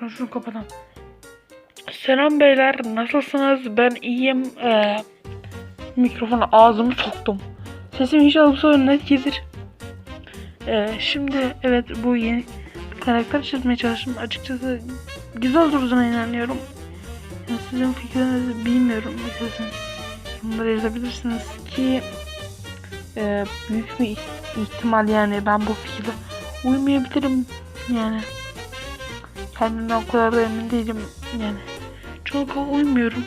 Şunu kapatalım. Selam beyler nasılsınız? Ben iyiyim. Ee, mikrofona ağzımı soktum. Sesim inşallah bu sefer net. Ee, şimdi evet bu yeni karakter çizmeye çalıştım. Açıkçası güzel durduğuna inanıyorum. Yani sizin fikirlerinizi bilmiyorum. İsterseniz bunları yazabilirsiniz ki e, büyük bir ihtimal yani ben bu fikirle uymayabilirim. Yani kendimden o kadar da emin değilim. Yani çok uymuyorum.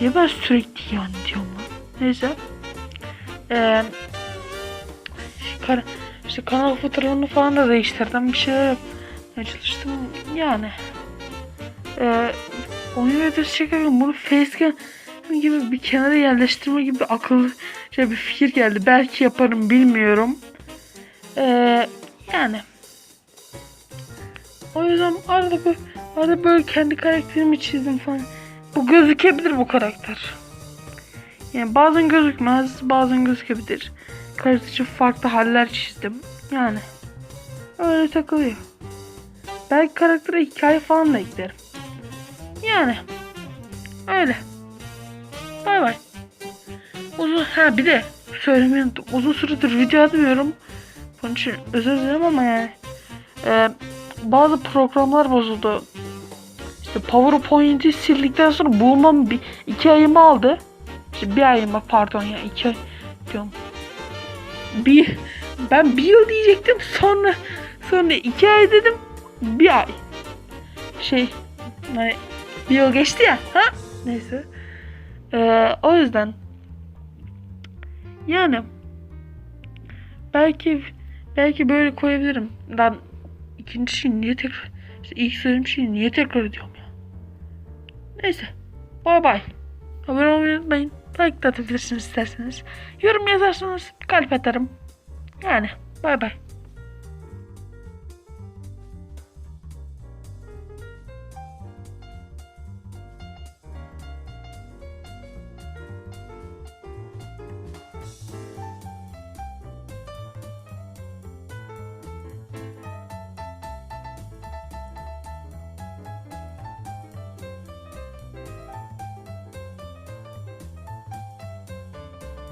Niye ben sürekli yani diyorum lan? Neyse. Eee kar işte kanal fotoğrafını falan da değiştirdim. Bir şeyler yapmaya çalıştım. Yani. Eee oyun videosu çekerken bunu facecam gibi bir kenara yerleştirme gibi akıllı şey bir fikir geldi. Belki yaparım bilmiyorum. Eee yani. O yüzden arada böyle, arada böyle kendi karakterimi çizdim falan. Bu gözükebilir bu karakter. Yani bazen gözükmez, bazen gözükebilir. Karakter için farklı haller çizdim. Yani öyle takılıyor. Belki karaktere hikaye falan da eklerim. Yani öyle. Bay bay. Uzun ha bir de söylemeyi. Uzun süredir video atmıyorum. Bunun için özür dilerim ama yani. Ee, bazı programlar bozuldu. İşte PowerPoint'i sildikten sonra bulmam bir iki ayımı aldı. İşte bir ayımı pardon ya iki ay diyorum. Bir ben bir yıl diyecektim sonra sonra iki ay dedim bir ay. Şey hani bir yıl geçti ya ha neyse. Ee, o yüzden yani belki belki böyle koyabilirim. Ben ikinci şeyi niye tekrar işte ilk söylediğim şeyi niye tekrar ediyorum ya. Neyse. Bay bay. Abone olmayı unutmayın. Like de atabilirsiniz isterseniz. Yorum yazarsanız kalp atarım. Yani bay bay.